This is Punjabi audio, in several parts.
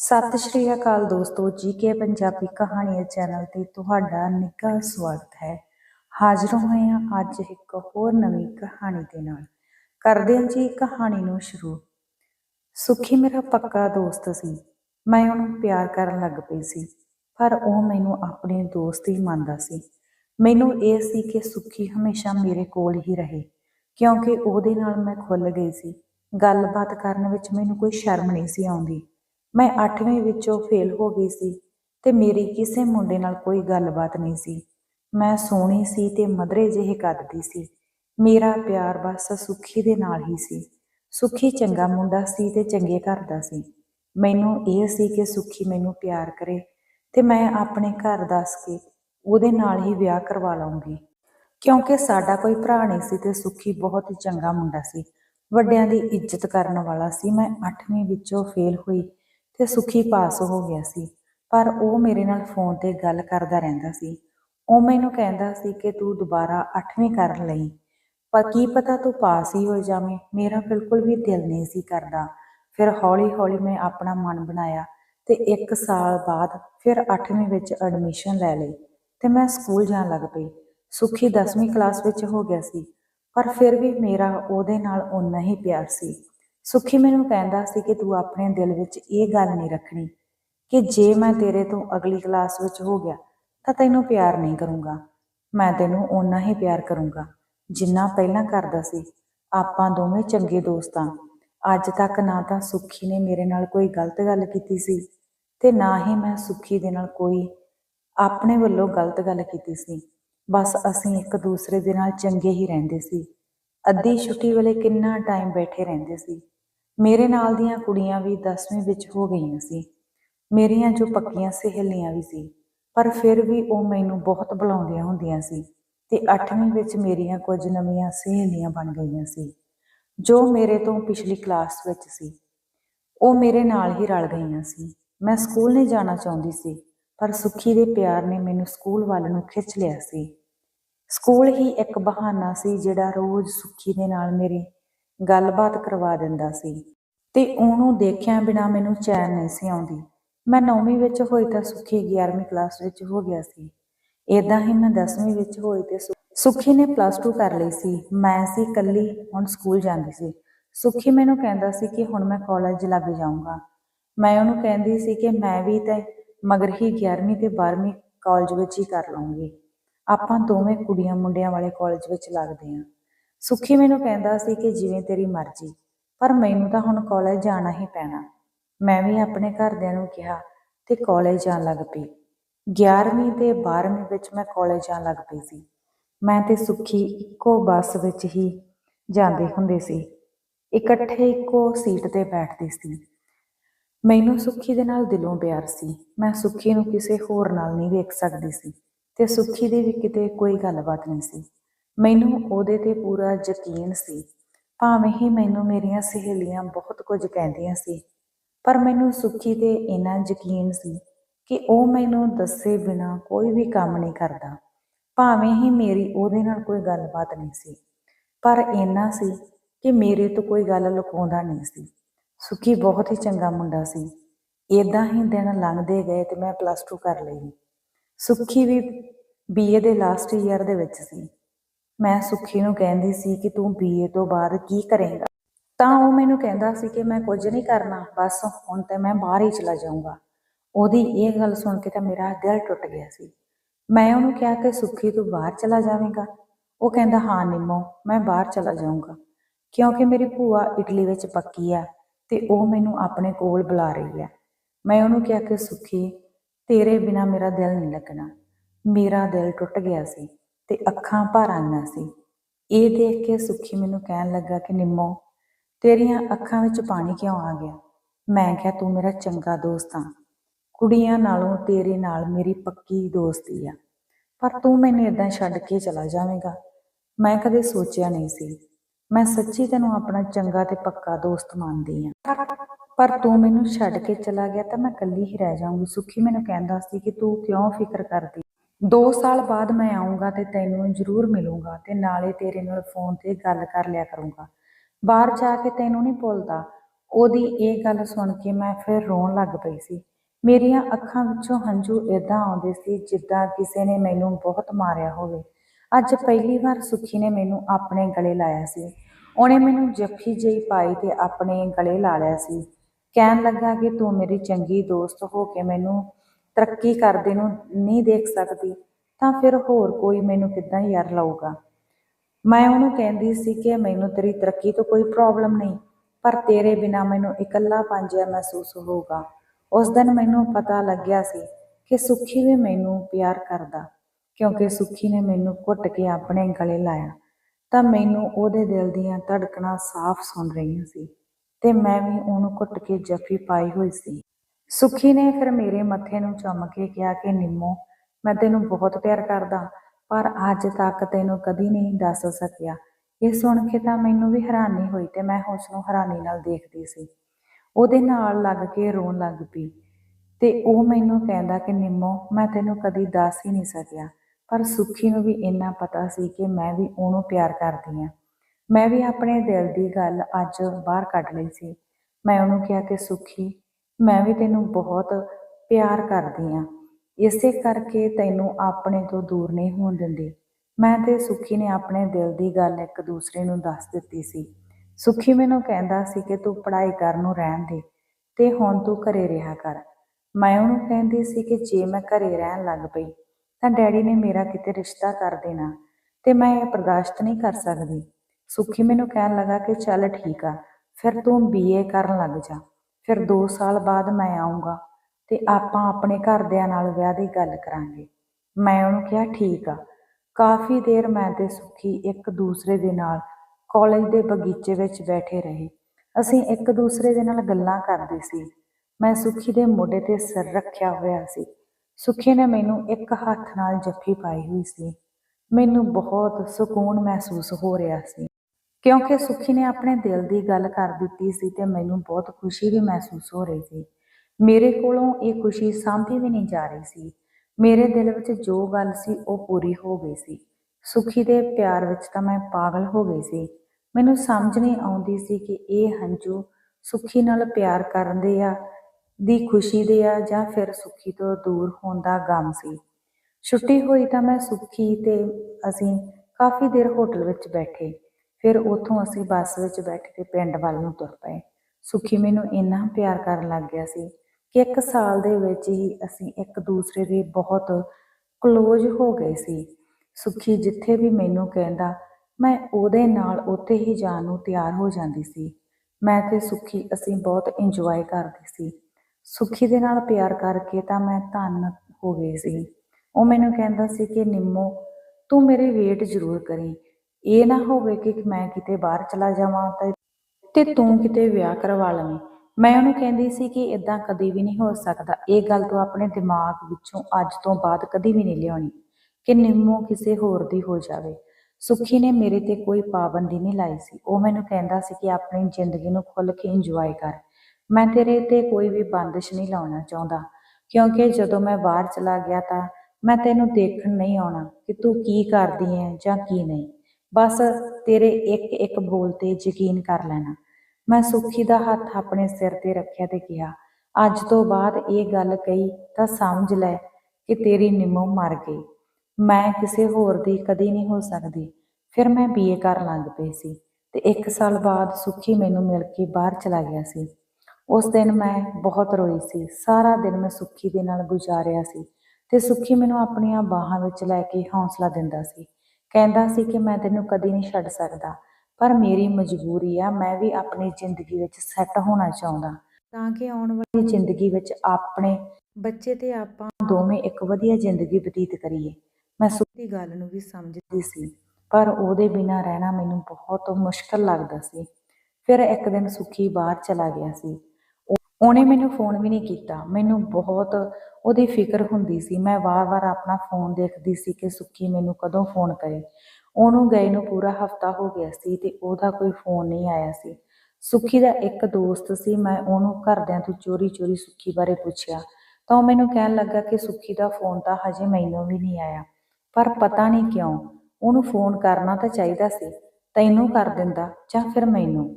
ਸਤਿ ਸ਼੍ਰੀ ਅਕਾਲ ਦੋਸਤੋ, ਜੀਕੇ ਪੰਜਾਬੀ ਕਹਾਣੀਆਂ ਚੈਨਲ ਤੇ ਤੁਹਾਡਾ ਨਿੱਘਾ ਸਵਾਗਤ ਹੈ। ਹਾਜ਼ਰ ਹੋਏ ਹਾਂ ਅੱਜ ਇੱਕ ਹੋਰ ਨਵੀਂ ਕਹਾਣੀ ਦੇ ਨਾਲ। ਕਰਦੇ ਹਾਂ ਜੀ ਕਹਾਣੀ ਨੂੰ ਸ਼ੁਰੂ। ਸੁਖੀ ਮੇਰਾ ਪੱਕਾ ਦੋਸਤ ਸੀ। ਮੈਂ ਉਹਨੂੰ ਪਿਆਰ ਕਰਨ ਲੱਗ ਪਈ ਸੀ, ਪਰ ਉਹ ਮੈਨੂੰ ਆਪਣੇ ਦੋਸਤ ਹੀ ਮੰਨਦਾ ਸੀ। ਮੈਨੂੰ ਇਹ ਸੀ ਕਿ ਸੁਖੀ ਹਮੇਸ਼ਾ ਮੇਰੇ ਕੋਲ ਹੀ ਰਹੇ, ਕਿਉਂਕਿ ਉਹਦੇ ਨਾਲ ਮੈਂ ਖੁੱਲ ਗਈ ਸੀ। ਗੱਲਬਾਤ ਕਰਨ ਵਿੱਚ ਮੈਨੂੰ ਕੋਈ ਸ਼ਰਮ ਨਹੀਂ ਸੀ ਆਉਂਦੀ। ਮੈਂ 8ਵੀਂ ਵਿੱਚੋਂ ਫੇਲ ਹੋ ਗਈ ਸੀ ਤੇ ਮੇਰੀ ਕਿਸੇ ਮੁੰਡੇ ਨਾਲ ਕੋਈ ਗੱਲਬਾਤ ਨਹੀਂ ਸੀ। ਮੈਂ ਸੋਹਣੀ ਸੀ ਤੇ ਮਧਰੇ ਜਿਹੇ ਕੱਦ ਸੀ। ਮੇਰਾ ਪਿਆਰ ਬਸ ਸੁਖੀ ਦੇ ਨਾਲ ਹੀ ਸੀ। ਸੁਖੀ ਚੰਗਾ ਮੁੰਡਾ ਸੀ ਤੇ ਚੰਗੇ ਘਰ ਦਾ ਸੀ। ਮੈਨੂੰ ਇਹ ਸੀ ਕਿ ਸੁਖੀ ਮੈਨੂੰ ਪਿਆਰ ਕਰੇ ਤੇ ਮੈਂ ਆਪਣੇ ਘਰ ਦੱਸ ਕੇ ਉਹਦੇ ਨਾਲ ਹੀ ਵਿਆਹ ਕਰਵਾ ਲਵਾਂਗੀ ਕਿਉਂਕਿ ਸਾਡਾ ਕੋਈ ਭਰਾ ਨਹੀਂ ਸੀ ਤੇ ਸੁਖੀ ਬਹੁਤ ਹੀ ਚੰਗਾ ਮੁੰਡਾ ਸੀ। ਵੱਡਿਆਂ ਦੀ ਇੱਜ਼ਤ ਕਰਨ ਵਾਲਾ ਸੀ। ਮੈਂ 8ਵੀਂ ਵਿੱਚੋਂ ਫੇਲ ਹੋਈ ਤੇ ਸੁਖੀ ਪਾਸ ਹੋ ਗਿਆ ਸੀ। ਪਰ ਉਹ ਮੇਰੇ ਨਾਲ ਫੋਨ ਤੇ ਗੱਲ ਕਰਦਾ ਰਹਿੰਦਾ ਸੀ। ਉਹ ਮੈਨੂੰ ਕਹਿੰਦਾ ਸੀ ਕਿ ਤੂੰ ਦੁਬਾਰਾ 8ਵੀਂ ਕਰ ਲਈ। ਪਰ ਕੀ ਪਤਾ ਤੂੰ ਪਾਸ ਹੀ ਹੋ ਜਾਵੇਂ। ਮੇਰਾ ਬਿਲਕੁਲ ਵੀ ਦਿਲ ਨਹੀਂ ਸੀ ਕਰਦਾ। ਫਿਰ ਹੌਲੀ-ਹੌਲੀ ਮੈਂ ਆਪਣਾ ਮਨ ਬਣਾਇਆ ਤੇ 1 ਸਾਲ ਬਾਅਦ ਫਿਰ 8ਵੀਂ ਵਿੱਚ ਐਡਮਿਸ਼ਨ ਲੈ ਲਈ ਤੇ ਮੈਂ ਸਕੂਲ ਜਾਣ ਲੱਗ ਪਈ। ਸੁਖੀ 10ਵੀਂ ਕਲਾਸ ਵਿੱਚ ਹੋ ਗਿਆ ਸੀ। ਪਰ ਫਿਰ ਵੀ ਮੇਰਾ ਉਹਦੇ ਨਾਲ ਓਨਾ ਹੀ ਪਿਆਰ ਸੀ। ਸੁਖੀ ਮੈਨੂੰ ਕਹਿੰਦਾ ਸੀ ਕਿ ਤੂੰ ਆਪਣੇ ਦਿਲ ਵਿੱਚ ਇਹ ਗੱਲ ਨਹੀਂ ਰੱਖਣੀ ਕਿ ਜੇ ਮੈਂ ਤੇਰੇ ਤੋਂ ਅਗਲੀ ਕਲਾਸ ਵਿੱਚ ਹੋ ਗਿਆ ਤਾਂ ਤੈਨੂੰ ਪਿਆਰ ਨਹੀਂ ਕਰੂੰਗਾ। ਮੈਂ ਤੈਨੂੰ ਓਨਾ ਹੀ ਪਿਆਰ ਕਰੂੰਗਾ ਜਿੰਨਾ ਪਹਿਲਾਂ ਕਰਦਾ ਸੀ। ਆਪਾਂ ਦੋਵੇਂ ਚੰਗੇ ਦੋਸਤ ਹਾਂ ਅੱਜ ਤੱਕ ਨਾ ਤਾਂ ਸੁਖੀ ਨੇ ਮੇਰੇ ਨਾਲ ਕੋਈ ਗਲਤ ਗੱਲ ਕੀਤੀ ਸੀ ਤੇ ਨਾ ਹੀ ਮੈਂ ਸੁਖੀ ਦੇ ਨਾਲ ਕੋਈ ਆਪਣੇ ਵੱਲੋਂ ਗਲਤ ਗੱਲ ਕੀਤੀ ਸੀ। ਬਸ ਅਸੀਂ ਇੱਕ ਦੂਸਰੇ ਦੇ ਨਾਲ ਚੰਗੇ ਹੀ ਰਹਿੰਦੇ ਸੀ। ਅੱਧੀ ਛੁੱਟੀ ਵੇਲੇ ਕਿੰਨਾ ਟਾਈਮ ਬੈਠੇ ਰਹਿੰਦੇ ਸੀ। ਮੇਰੇ ਨਾਲ ਦੀਆਂ ਕੁੜੀਆਂ ਵੀ 10ਵੀਂ ਵਿੱਚ ਹੋ ਗਈਆਂ ਸੀ। ਮੇਰੀਆਂ ਜੋ ਪੱਕੀਆਂ ਸਹੇਲੀਆਂ ਵੀ ਸੀ, ਪਰ ਫਿਰ ਵੀ ਉਹ ਮੈਨੂੰ ਬਹੁਤ ਬੁਲਾਉਂਦੀਆਂ ਹੁੰਦੀਆਂ ਸੀ ਤੇ 8ਵੀਂ ਵਿੱਚ ਮੇਰੀਆਂ ਕੁਝ ਨਵੀਆਂ ਸਹੇਲੀਆਂ ਬਣ ਗਈਆਂ ਸੀ, ਜੋ ਮੇਰੇ ਤੋਂ ਪਿਛਲੀ ਕਲਾਸ ਵਿੱਚ ਸੀ। ਉਹ ਮੇਰੇ ਨਾਲ ਹੀ ਰਲ ਗਈਆਂ ਸੀ। ਮੈਂ ਸਕੂਲ ਨਹੀਂ ਜਾਣਾ ਚਾਹੁੰਦੀ ਸੀ, ਪਰ ਸੁਖੀ ਦੇ ਪਿਆਰ ਨੇ ਮੈਨੂੰ ਸਕੂਲ ਵੱਲ ਨੂੰ ਖਿੱਚ ਲਿਆ ਸੀ। ਸਕੂਲ ਹੀ ਇੱਕ ਬਹਾਨਾ ਸੀ ਜਿਹੜਾ ਰੋਜ਼ ਸੁੱਖੀ ਦੇ ਨਾਲ ਮੇਰੀ ਗੱਲਬਾਤ ਕਰਵਾ ਦਿੰਦਾ ਸੀ। ਤੇ ਉਹਨੂੰ ਦੇਖਿਆ ਬਿਨਾ ਮੈਨੂੰ ਚੈਨ ਨਹੀਂ ਸੀ ਆਉਂਦੀ। ਮੈਂ 9ਵੀਂ ਵਿੱਚ ਹੋਈ ਤਾਂ ਸੁਖੀ 11ਵੀਂ ਕਲਾਸ ਵਿੱਚ ਹੋ ਗਿਆ ਸੀ। ਇਦਾਂ ਹੀ ਮੈਂ 10ਵੀਂ ਵਿੱਚ ਹੋਈ ਤੇ ਸੁ- ਸੁਖੀ ਨੇ ਪਲੱਸ 2 ਕਰ ਲਈ ਸੀ। ਮੈਂ ਸੀ ਇਕੱਲੀ, ਹੁਣ ਸਕੂਲ ਜਾਂਦੀ ਸੀ। ਸੁਖੀ ਮੈਨੂੰ ਕਹਿੰਦਾ ਸੀ ਕਿ ਹੁਣ ਮੈਂ ਕਾਲਜ ਲੱਗ ਜਾਊਂਗਾ। ਮੈਂ ਉਹਨੂੰ ਕਹਿੰਦੀ ਸੀ ਕਿ ਮੈਂ ਵੀ ਤੇ ਮਗਰ ਹੀ 11ਵੀਂ ਤੇ 12ਵੀਂ ਕਾਲਜ ਵਿੱਚ ਹੀ ਕਰ ਲਵਾਂਗੀ ਆਪਾਂ ਦੋਵੇਂ ਕੁੜੀਆਂ ਮੁੰਡਿਆਂ ਵਾਲੇ ਕਾਲਜ ਵਿੱਚ ਲੱਗਦੇ ਹਾਂ। ਸੁਖੀ ਮੈਨੂੰ ਕਹਿੰਦਾ ਸੀ ਕਿ ਜਿਵੇਂ ਤੇਰੀ ਮਰਜ਼ੀ ਪਰ ਮੈਨੂੰ ਤਾਂ ਹੁਣ ਕਾਲਜ ਜਾਣਾ ਹੀ ਪੈਣਾ। ਮੈਂ ਵੀ ਆਪਣੇ ਘਰਦਿਆਂ ਨੂੰ ਕਿਹਾ ਤੇ ਕਾਲਜ ਜਾਣ ਲੱਗ ਪਈ। 11ਵੀਂ ਤੇ 12ਵੀਂ ਵਿੱਚ ਮੈਂ ਕਾਲਜ ਜਾਣ ਲੱਗ ਪਈ ਸੀ। ਮੈਂ ਤੇ ਸੁਖੀ ਇੱਕੋ ਬੱਸ ਵਿੱਚ ਹੀ ਜਾਂਦੇ ਹੁੰਦੇ ਸੀ। ਇਕੱਠੇ ਇੱਕੋ ਸੀਟ ਤੇ ਬੈਠਦੇ ਸੀ। ਮੈਨੂੰ ਸੁਖੀ ਦੇ ਨਾਲ ਦਿਲੋਂ ਪਿਆਰ ਸੀ। ਮੈਂ ਸੁਖੀ ਨੂੰ ਕਿਸੇ ਹੋਰ ਨਾਲ ਨਹੀਂ ਵੇਖ ਸਕਦੀ ਸੀ। ਤੇ ਸੁੱਖੀ ਦੀ ਵੀ ਕਿਤੇ ਕੋਈ ਗੱਲਬਾਤ ਨਹੀਂ ਸੀ। ਮੈਨੂੰ ਉਹਦੇ ਤੇ ਪੂਰਾ ਯਕੀਨ ਸੀ। ਭਾਵੇਂ ਹੀ ਮੈਨੂੰ ਮੇਰੀਆਂ ਸਹੇਲੀਆਂ ਬਹੁਤ ਕੁਝ ਕਹਿੰਦੀਆਂ ਸੀ, ਪਰ ਮੈਨੂੰ ਸੁੱਖੀ ਤੇ ਇੰਨਾ ਯਕੀਨ ਸੀ ਕਿ ਉਹ ਮੈਨੂੰ ਦੱਸੇ ਬਿਨਾ ਕੋਈ ਵੀ ਕੰਮ ਨਹੀਂ ਕਰਦਾ। ਭਾਵੇਂ ਹੀ ਮੇਰੀ ਉਹਦੇ ਨਾਲ ਕੋਈ ਗੱਲਬਾਤ ਨਹੀਂ ਸੀ, ਪਰ ਇੰਨਾ ਸੀ ਕਿ ਮੇਰੇ ਤੋਂ ਕੋਈ ਗੱਲ ਲੁਕਾਉਂਦਾ ਨਹੀਂ ਸੀ। ਸੁਖੀ ਬਹੁਤ ਹੀ ਚੰਗਾ ਮੁੰਡਾ ਸੀ। ਇਦਾਂ ਹੀ ਦਿਨ ਲੰਘਦੇ ਗਏ ਤੇ ਮੈਂ ਪਲੱਸ 2 ਕਰ ਲਈ। ਸੁੱਖੀ ਵੀ ਬੀਏ ਦੇ ਲਾਸਟ ਈਅਰ ਦੇ ਵਿੱਚ ਸੀ। ਮੈਂ ਸੁੱਖੀ ਨੂੰ ਕਹਿੰਦੀ ਸੀ ਕਿ ਤੂੰ ਬੀਏ ਤੋਂ ਬਾਅਦ ਕੀ ਕਰੇਂਗਾ। ਤਾਂ ਉਹ ਮੈਨੂੰ ਕਹਿੰਦਾ ਸੀ ਕਿ ਮੈਂ ਕੁਝ ਨਹੀਂ ਕਰਨਾ, ਬਸ ਹੁਣ ਤੇ ਮੈਂ ਬਾਹਰ ਹੀ ਚਲਾ ਜਾਊਂਗਾ। ਉਹਦੀ ਇਹ ਗੱਲ ਸੁਣ ਕੇ ਤਾਂ ਮੇਰਾ ਦਿਲ ਟੁੱਟ ਗਿਆ ਸੀ। ਮੈਂ ਉਹਨੂੰ ਕਿਹਾ ਕਿ ਸੁੱਖੀ ਤੂੰ ਬਾਹਰ ਚਲਾ ਜਾਵੇਂਗਾ? ਉਹ ਕਹਿੰਦਾ, ਹਾਂ ਨਿੰਮੋ, ਮੈਂ ਬਾਹਰ ਚਲਾ ਜਾਊਂਗਾ। ਕਿਉਂਕਿ ਮੇਰੀ ਭੂਆ ਇਟਲੀ ਵਿੱਚ ਪੱਕੀ ਆ ਤੇ ਉਹ ਮੈਨੂੰ ਆਪਣੇ ਕੋਲ ਬੁਲਾ ਰਹੀ ਹੈ ਮੈਂ ਉਹਨੂੰ ਕਿਹਾ ਕਿ ਸੁਖੀ ਤੇਰੇ ਬਿਨਾ ਮੇਰਾ ਦਿਲ ਨਹੀਂ ਲੱਗਣਾ। ਮੇਰਾ ਦਿਲ ਟੁੱਟ ਗਿਆ ਸੀ ਤੇ ਅੱਖਾਂ ਭਰ ਆਈਆਂ ਸੀ। ਇਹ ਦੇਖ ਕੇ ਸੁਖੀ ਮੈਨੂੰ ਕਹਿਣ ਲੱਗਾ ਕਿ ਨਿੰਮੋ, ਤੇਰੀਆਂ ਅੱਖਾਂ ਵਿੱਚ ਪਾਣੀ ਕਿਉਂ ਆ ਗਿਆ? ਮੈਂ ਕਿਹਾ, ਤੂੰ ਮੇਰਾ ਚੰਗਾ ਦੋਸਤ ਆ। ਕੁੜੀਆਂ ਨਾਲੋਂ ਤੇਰੇ ਨਾਲ ਮੇਰੀ ਪੱਕੀ ਦੋਸਤੀ ਆ। ਪਰ ਤੂੰ ਮੈਨੂੰ ਇਦਾਂ ਛੱਡ ਕੇ ਚਲਾ ਜਾਵੇਂਗਾ। ਮੈਂ ਕਦੇ ਸੋਚਿਆ ਨਹੀਂ ਸੀ। ਮੈਂ ਸੱਚੀ ਤੈਨੂੰ ਆਪਣਾ ਚੰਗਾ ਤੇ ਪੱਕਾ ਦੋਸਤ ਮੰਨਦੀ ਆ। ਪਰ ਤੂੰ ਮੈਨੂੰ ਛੱਡ ਕੇ ਚਲਾ ਗਿਆ ਤਾਂ ਮੈਂ ਇਕੱਲੀ ਹੀ ਰਹਿ ਜਾਊਂਗੀ। ਸੁਖੀ ਮੈਨੂੰ ਕਹਿੰਦਾ ਸੀ ਕਿ ਤੂੰ ਕਿਉਂ ਫਿਕਰ ਕਰਦੀ? 2 ਸਾਲ ਬਾਅਦ ਮੈਂ ਆਉਂਗਾ ਤੇ ਤੈਨੂੰ ਜ਼ਰੂਰ ਮਿਲੂੰਗਾ ਤੇ ਨਾਲੇ ਤੇਰੇ ਨਾਲ ਫੋਨ ਤੇ ਗੱਲ ਕਰ ਲਿਆ ਕਰੂੰਗਾ। ਬਾਹਰ ਜਾ ਕੇ ਤੈਨੂੰ ਨਹੀਂ ਭੁੱਲਦਾ। ਉਹਦੀ ਇਹ ਗੱਲ ਸੁਣ ਕੇ ਮੈਂ ਫਿਰ ਰੋਣ ਲੱਗ ਪਈ ਸੀ। ਮੇਰੀਆਂ ਅੱਖਾਂ ਵਿੱਚੋਂ ਹੰਝੂ ਏਦਾਂ ਆਉਂਦੇ ਸੀ ਜਿੱਦਾਂ ਕਿਸੇ ਨੇ ਮੈਨੂੰ ਬਹੁਤ ਮਾਰਿਆ ਹੋਵੇ। ਅੱਜ ਪਹਿਲੀ ਵਾਰ ਸੁੱਖੀ ਨੇ ਮੈਨੂੰ ਆਪਣੇ ਗਲੇ ਲਾਇਆ ਸੀ। ਉਹਨੇ ਮੈਨੂੰ ਜੱਫੀ ਜਿਹੀ ਪਾਈ ਤੇ ਆਪਣੇ ਗਲੇ ਲਾ ਲਿਆ ਸੀ। ਕਹਿਣ ਲੱਗਾ ਕਿ ਤੂੰ ਮੇਰੀ ਚੰਗੀ ਦੋਸਤ ਹੋ ਕੇ ਮੈਨੂੰ ਤਰੱਕੀ ਕਰਦੇ ਨੂੰ ਨਹੀਂ ਦੇਖ ਸਕਦੀ, ਤਾਂ ਫਿਰ ਹੋਰ ਕੋਈ ਮੈਨੂੰ ਕਿੱਦਾਂ ਯਾਰ ਲਾਊਗਾ? ਮੈਂ ਉਹਨੂੰ ਕਹਿੰਦੀ ਸੀ ਕਿ ਮੈਨੂੰ ਤੇਰੀ ਤਰੱਕੀ ਤੋਂ ਕੋਈ ਪ੍ਰੋਬਲਮ ਨਹੀਂ, ਪਰ ਤੇਰੇ ਬਿਨਾ ਮੈਨੂੰ ਇਕੱਲਾਪਨ ਜਿਹਾ ਮਹਿਸੂਸ ਹੋਊਗਾ। ਉਸ ਦਿਨ ਮੈਨੂੰ ਪਤਾ ਲੱਗਿਆ ਸੀ ਕਿ ਸੁੱਖੀ ਵੀ ਮੈਨੂੰ ਪਿਆਰ ਕਰਦਾ, ਕਿਉਂਕਿ ਸੁੱਖੀ ਨੇ ਮੈਨੂੰ ਘੁੱਟ ਕੇ ਆਪਣੇ ਗਲੇ ਲਾਇਆ, ਤਾਂ ਮੈਨੂੰ ਉਹਦੇ ਦਿਲ ਦੀਆਂ ਧੜਕਣਾਂ ਸਾਫ਼ ਸੁਣ ਰਹੀਆਂ ਸੀ। ਤੇ ਮੈਂ ਵੀ ਉਹਨੂੰ ਘੁੱਟ ਕੇ ਜੱਫੀ ਪਾਈ ਹੋਈ ਸੀ। ਸੁੱਖੀ ਨੇ ਫਿਰ ਮੇਰੇ ਮੱਥੇ ਨੂੰ ਚੁੰਮ ਕੇ ਕਿਹਾ ਕਿ, ਨਿੰਮੋ, ਮੈਂ ਤੈਨੂੰ ਬਹੁਤ ਪਿਆਰ ਕਰਦਾ, ਪਰ ਅੱਜ ਤੱਕ ਤੈਨੂੰ ਕਦੀ ਨਹੀਂ ਦੱਸ ਸਕਿਆ। ਇਹ ਸੁਣ ਕੇ ਤਾਂ ਮੈਨੂੰ ਵੀ ਹੈਰਾਨੀ ਹੋਈ ਤੇ ਮੈਂ ਉਸ ਨੂੰ ਹੈਰਾਨੀ ਨਾਲ ਦੇਖਦੀ ਸੀ। ਉਹਦੇ ਨਾਲ ਲੱਗ ਕੇ ਰੋਣ ਲੱਗ ਪਈ ਤੇ ਉਹ ਮੈਨੂੰ ਕਹਿੰਦਾ ਕਿ, ਨਿੰਮੋ, ਮੈਂ ਤੈਨੂੰ ਕਦੀ ਦੱਸ ਹੀ ਨਹੀਂ ਸਕਿਆ, ਪਰ ਸੁੱਖੀ ਨੂੰ ਵੀ ਇੰਨਾ ਪਤਾ ਸੀ ਕਿ ਮੈਂ ਵੀ ਉਹਨੂੰ ਪਿਆਰ ਕਰਦੀ ਹਾਂ ਮੈਂ ਵੀ ਆਪਣੇ ਦਿਲ ਦੀ ਗੱਲ ਅੱਜ ਬਾਹਰ ਕੱਢ ਲਈ ਸੀ। ਮੈਂ ਉਹਨੂੰ ਕਿਹਾ ਕਿ ਸੁੱਖੀ, ਮੈਂ ਵੀ ਤੈਨੂੰ ਬਹੁਤ ਪਿਆਰ ਕਰਦੀ ਹਾਂ ਇਸੇ ਕਰਕੇ ਤੈਨੂੰ ਆਪਣੇ ਤੋਂ ਦੂਰ ਨਹੀਂ ਹੋਣ ਦਿੰਦੀ। ਮੈਂ ਤੇ ਸੁੱਖੀ ਨੇ ਆਪਣੇ ਦਿਲ ਦੀ ਗੱਲ ਇੱਕ ਦੂਸਰੇ ਨੂੰ ਦੱਸ ਦਿੱਤੀ ਸੀ। ਸੁੱਖੀ ਮੈਨੂੰ ਕਹਿੰਦਾ ਸੀ ਕਿ ਤੂੰ ਪੜ੍ਹਾਈ ਕਰਨ ਨੂੰ ਰਹਿਣ ਦੇ ਤੇ ਹੁਣ ਤੂੰ ਘਰੇ ਰਿਹਾ ਕਰ। ਮੈਂ ਉਹਨੂੰ ਕਹਿੰਦੀ ਸੀ ਕਿ ਜੇ ਮੈਂ ਘਰੇ ਰਹਿਣ ਲੱਗ ਪਈ, ਤਾਂ ਡੈਡੀ ਨੇ ਮੇਰਾ ਕਿਤੇ ਰਿਸ਼ਤਾ ਕਰ ਦੇਣਾ ਤੇ ਮੈਂ ਇਹ ਬਰਦਾਸ਼ਤ ਨਹੀਂ ਕਰ ਸਕਦੀ। ਸੁਖੀ ਮੈਨੂੰ ਕਹਿਣ ਲੱਗਾ ਕਿ ਚੱਲ ਠੀਕ ਆ, ਫਿਰ ਤੂੰ ਬੀਏ ਕਰਨ ਲੱਗ ਜਾ। ਫਿਰ 2 ਸਾਲ ਬਾਅਦ ਮੈਂ ਆਉਂਗਾ ਤੇ ਆਪਾਂ ਆਪਣੇ ਘਰਦਿਆਂ ਨਾਲ ਵਿਆਹ ਦੀ ਗੱਲ ਕਰਾਂਗੇ। ਮੈਂ ਉਹਨੂੰ ਕਿਹਾ, ਠੀਕ ਆ। ਕਾਫੀ ਦੇਰ ਮੈਂ ਤੇ ਸੁੱਖੀ ਇੱਕ ਦੂਸਰੇ ਦੇ ਨਾਲ ਕਾਲਜ ਦੇ ਬਗੀਚੇ ਵਿੱਚ ਬੈਠੇ ਰਹੇ। ਅਸੀਂ ਇੱਕ ਦੂਸਰੇ ਦੇ ਨਾਲ ਗੱਲਾਂ ਕਰਦੇ ਸੀ। ਮੈਂ ਸੁੱਖੀ ਦੇ ਮੋਢੇ ਤੇ ਸਿਰ ਰੱਖਿਆ ਹੋਇਆ ਸੀ। ਸੁੱਖੀ ਨੇ ਮੈਨੂੰ ਇੱਕ ਹੱਥ ਨਾਲ ਜੱਫੀ ਪਾਈ ਹੋਈ ਸੀ। ਮੈਨੂੰ ਬਹੁਤ ਸਕੂਨ ਮਹਿਸੂਸ ਹੋ ਰਿਹਾ ਸੀ। ਕਿਉਂਕਿ ਸੁੱਖੀ ਨੇ ਆਪਣੇ ਦਿਲ ਦੀ ਗੱਲ ਕਰ ਦਿੱਤੀ ਸੀ ਤੇ ਮੈਨੂੰ ਬਹੁਤ ਖੁਸ਼ੀ ਵੀ ਮਹਿਸੂਸ ਹੋ ਰਹੀ ਸੀ। ਮੇਰੇ ਕੋਲੋਂ ਇਹ ਖੁਸ਼ੀ ਸਾਂਭੀ ਵੀ ਨਹੀਂ ਜਾ ਰਹੀ ਸੀ। ਮੇਰੇ ਦਿਲ ਵਿੱਚ ਜੋ ਗੱਲ ਸੀ ਉਹ ਪੂਰੀ ਹੋ ਗਈ ਸੀ। ਸੁਖੀ ਦੇ ਪਿਆਰ ਵਿੱਚ ਤਾਂ ਮੈਂ ਪਾਗਲ ਹੋ ਗਈ ਸੀ। ਮੈਨੂੰ ਸਮਝ ਨਹੀਂ ਆਉਂਦੀ ਸੀ ਕਿ ਇਹ ਹੰਝੂ ਸੁਖੀ ਨਾਲ ਪਿਆਰ ਕਰਨ ਦੇ ਆ, ਦੀ ਖੁਸ਼ੀ ਦੇ ਆ ਜਾਂ ਫਿਰ ਸੁਖੀ ਤੋਂ ਦੂਰ ਹੋਣ ਦਾ ਗਮ ਸੀ। ਛੁੱਟੀ ਹੋਈ ਤਾਂ ਮੈਂ ਸੁਖੀ ਤੇ ਅਸੀਂ ਕਾਫੀ ਦੇਰ ਹੋਟਲ ਵਿੱਚ ਬੈਠੇ। ਫਿਰ ਉੱਥੋਂ ਅਸੀਂ ਬੱਸ ਵਿੱਚ ਬੈਠ ਕੇ ਪਿੰਡ ਵੱਲ ਨੂੰ ਤੁਰ ਪਏ। ਸੁਖੀ ਮੈਨੂੰ ਇੰਨਾ ਪਿਆਰ ਕਰਨ ਲੱਗ ਗਿਆ ਸੀ ਕਿ ਇੱਕ ਸਾਲ ਦੇ ਵਿੱਚ ਹੀ ਅਸੀਂ ਇੱਕ ਦੂਸਰੇ ਦੇ ਬਹੁਤ ਕਲੋਜ਼ ਹੋ ਗਏ ਸੀ। ਸੁਖੀ ਜਿੱਥੇ ਵੀ ਮੈਨੂੰ ਕਹਿੰਦਾ, ਮੈਂ ਉਹਦੇ ਨਾਲ ਉੱਥੇ ਹੀ ਜਾਣ ਨੂੰ ਤਿਆਰ ਹੋ ਜਾਂਦੀ ਸੀ। ਮੈਂ ਤੇ ਸੁਖੀ ਅਸੀਂ ਬਹੁਤ ਇੰਜੋਏ ਕਰਦੇ ਸੀ। ਸੁਖੀ ਦੇ ਨਾਲ ਪਿਆਰ ਕਰਕੇ ਤਾਂ ਮੈਂ ਧੰਨ ਹੋ ਗਈ ਸੀ। ਉਹ ਮੈਨੂੰ ਕਹਿੰਦਾ ਸੀ ਕਿ, ਨਿੰਮੋ, ਤੂੰ ਮੇਰੀ ਵੇਟ ਜ਼ਰੂਰ ਕਰੀ। ਇਹ ਨਾ ਹੋਵੇ ਕਿ ਮੈਂ ਕਿਤੇ ਬਾਹਰ ਚਲਾ ਜਾਵਾਂ ਤੇ ਤੇ ਤੂੰ ਕਿਤੇ ਵਿਆਹ ਕਰਵਾ ਲਵੇਂ। ਮੈਂ ਉਹਨੂੰ ਕਹਿੰਦੀ ਸੀ ਕਿ ਇਦਾਂ ਕਦੀ ਵੀ ਨਹੀਂ ਹੋ ਸਕਦਾ। ਇਹ ਗੱਲ ਤੂੰ ਆਪਣੇ ਦਿਮਾਗ ਵਿੱਚੋਂ ਅੱਜ ਤੋਂ ਬਾਅਦ ਕਦੀ ਵੀ ਨਹੀਂ ਲਿਆਉਣੀ ਕਿ ਨਿੰਮੋ ਕਿਸੇ ਹੋਰ ਦੀ ਹੋ ਜਾਵੇ। ਸੁੱਖੀ ਨੇ ਮੇਰੇ ਤੇ ਕੋਈ ਪਾਬੰਦੀ ਨਹੀਂ ਲਾਈ ਸੀ। ਉਹ ਮੈਨੂੰ ਕਹਿੰਦਾ ਸੀ ਕਿ ਆਪਣੀ ਜ਼ਿੰਦਗੀ ਨੂੰ ਖੁੱਲ੍ਹ ਕੇ ਇੰਜੋਏ ਕਰ। ਮੈਂ ਤੇਰੇ ਤੇ ਕੋਈ ਵੀ ਬੰਦਸ਼ ਨਹੀਂ ਲਾਉਣਾ ਚਾਹੁੰਦਾ। ਕਿਉਂਕਿ ਜਦੋਂ ਮੈਂ ਬਾਹਰ ਚਲਾ ਗਿਆ ਤਾਂ ਮੈਂ ਤੈਨੂੰ ਦੇਖਣ ਨਹੀਂ ਆਉਣਾ ਕਿ ਤੂੰ ਕੀ ਕਰਦੀ ਹੈ ਜਾਂ ਕੀ ਨਹੀਂ। ਬਸ ਤੇਰੇ ਇੱਕ ਇੱਕ ਬੋਲ ਤੇ ਯਕੀਨ ਕਰ ਲੈਣਾ। ਮੈਂ ਸੁੱਖੀ ਦਾ ਹੱਥ ਆਪਣੇ ਸਿਰ ਤੇ ਰੱਖਿਆ ਤੇ ਕਿਹਾ, ਅੱਜ ਤੋਂ ਬਾਅਦ ਇਹ ਗੱਲ ਕਹੀ ਤਾਂ ਸਮਝ ਲੈ ਕਿ ਤੇਰੀ ਨਿੰਮੋ ਮਰ ਗਈ। ਮੈਂ ਕਿਸੇ ਹੋਰ ਦੀ ਕਦੀ ਨਹੀਂ ਹੋ ਸਕਦੀ। ਫਿਰ ਮੈਂ ਬੀਏ ਕਰਨ ਲੱਗ ਪਈ ਸੀ ਤੇ 1 ਸਾਲ ਬਾਅਦ ਸੁੱਖੀ ਮੈਨੂੰ ਮਿਲ ਕੇ ਬਾਹਰ ਚਲਾ ਗਿਆ ਸੀ। ਉਸ ਦਿਨ ਮੈਂ ਬਹੁਤ ਰੋਈ ਸੀ। ਸਾਰਾ ਦਿਨ ਮੈਂ ਸੁੱਖੀ ਦੇ ਨਾਲ ਗੁਜ਼ਾਰਿਆ ਸੀ ਤੇ ਸੁੱਖੀ ਮੈਨੂੰ ਆਪਣੀਆਂ ਬਾਹਾਂ ਵਿੱਚ ਲੈ ਕੇ ਹੌਸਲਾ ਦਿੰਦਾ ਸੀ। ਕਹਿੰਦਾ ਸੀ ਕਿ ਮੈਂ ਤੈਨੂੰ ਕਦੀ ਨਹੀਂ ਛੱਡ ਸਕਦਾ, ਪਰ ਮੇਰੀ ਮਜਬੂਰੀ ਆ, ਮੈਂ ਵੀ ਆਪਣੀ ਜ਼ਿੰਦਗੀ ਵਿੱਚ ਸੈੱਟ ਹੋਣਾ ਚਾਹੁੰਦਾ। ਤਾਂ ਕਿ ਆਉਣ ਵਾਲੀ ਜ਼ਿੰਦਗੀ ਵਿੱਚ ਆਪਣੇ ਬੱਚੇ ਤੇ ਆਪਾਂ ਦੋਵੇਂ ਇੱਕ ਵਧੀਆ ਜ਼ਿੰਦਗੀ ਬਤੀਤ ਕਰੀਏ। ਮੈਂ ਸੁੱਖ ਦੀ ਗੱਲ ਨੂੰ ਵੀ ਸਮਝਦੀ ਸੀ, ਪਰ ਉਹਦੇ ਬਿਨਾਂ ਰਹਿਣਾ ਮੈਨੂੰ ਬਹੁਤ ਮੁਸ਼ਕਲ ਲੱਗਦਾ ਸੀ। ਫਿਰ ਇੱਕ ਦਿਨ ਸੁਖੀ ਬਾਹਰ ਚਲਾ ਗਿਆ ਸੀ। ਉਹਨੇ ਮੈਨੂੰ ਫੋਨ ਵੀ ਨਹੀਂ ਕੀਤਾ। ਮੈਨੂੰ ਬਹੁਤ ਉਹਦੀ ਫਿਕਰ ਹੁੰਦੀ ਸੀ। ਮੈਂ ਵਾਰ-ਵਾਰ ਆਪਣਾ ਫੋਨ ਦੇਖਦੀ ਸੀ ਕਿ ਸੁਖੀ ਮੈਨੂੰ ਕਦੋਂ ਫੋਨ ਕਰੇ। ਉਹਨੂੰ ਗਏ ਨੂੰ ਪੂਰਾ ਹਫਤਾ ਹੋ ਗਿਆ ਸੀ ਤੇ ਉਹਦਾ ਕੋਈ ਫੋਨ ਨਹੀਂ ਆਇਆ ਸੀ। ਸੁੱਖੀ ਦਾ ਇੱਕ ਦੋਸਤ ਸੀ। ਮੈਂ ਉਹਨੂੰ ਘਰਦਿਆਂ ਤੋਂ ਚੋਰੀ-ਚੋਰੀ ਸੁੱਖੀ ਬਾਰੇ ਪੁੱਛਿਆ। ਤਾਂ ਉਹ ਮੈਨੂੰ ਕਹਿਣ ਲੱਗਾ ਕਿ ਸੁੱਖੀ ਦਾ ਫੋਨ ਤਾਂ ਹਜੇ ਮੈਨੂੰ ਵੀ ਨਹੀਂ ਆਇਆ। ਪਰ ਪਤਾ ਨਹੀਂ ਕਿਉਂ, ਉਹਨੂੰ ਫੋਨ ਕਰਨਾ ਤਾਂ ਚਾਹੀਦਾ ਸੀ। ਤੈਨੂੰ ਕਰ ਦਿੰਦਾ ਜਾਂ ਫਿਰ ਮੈਨੂੰ?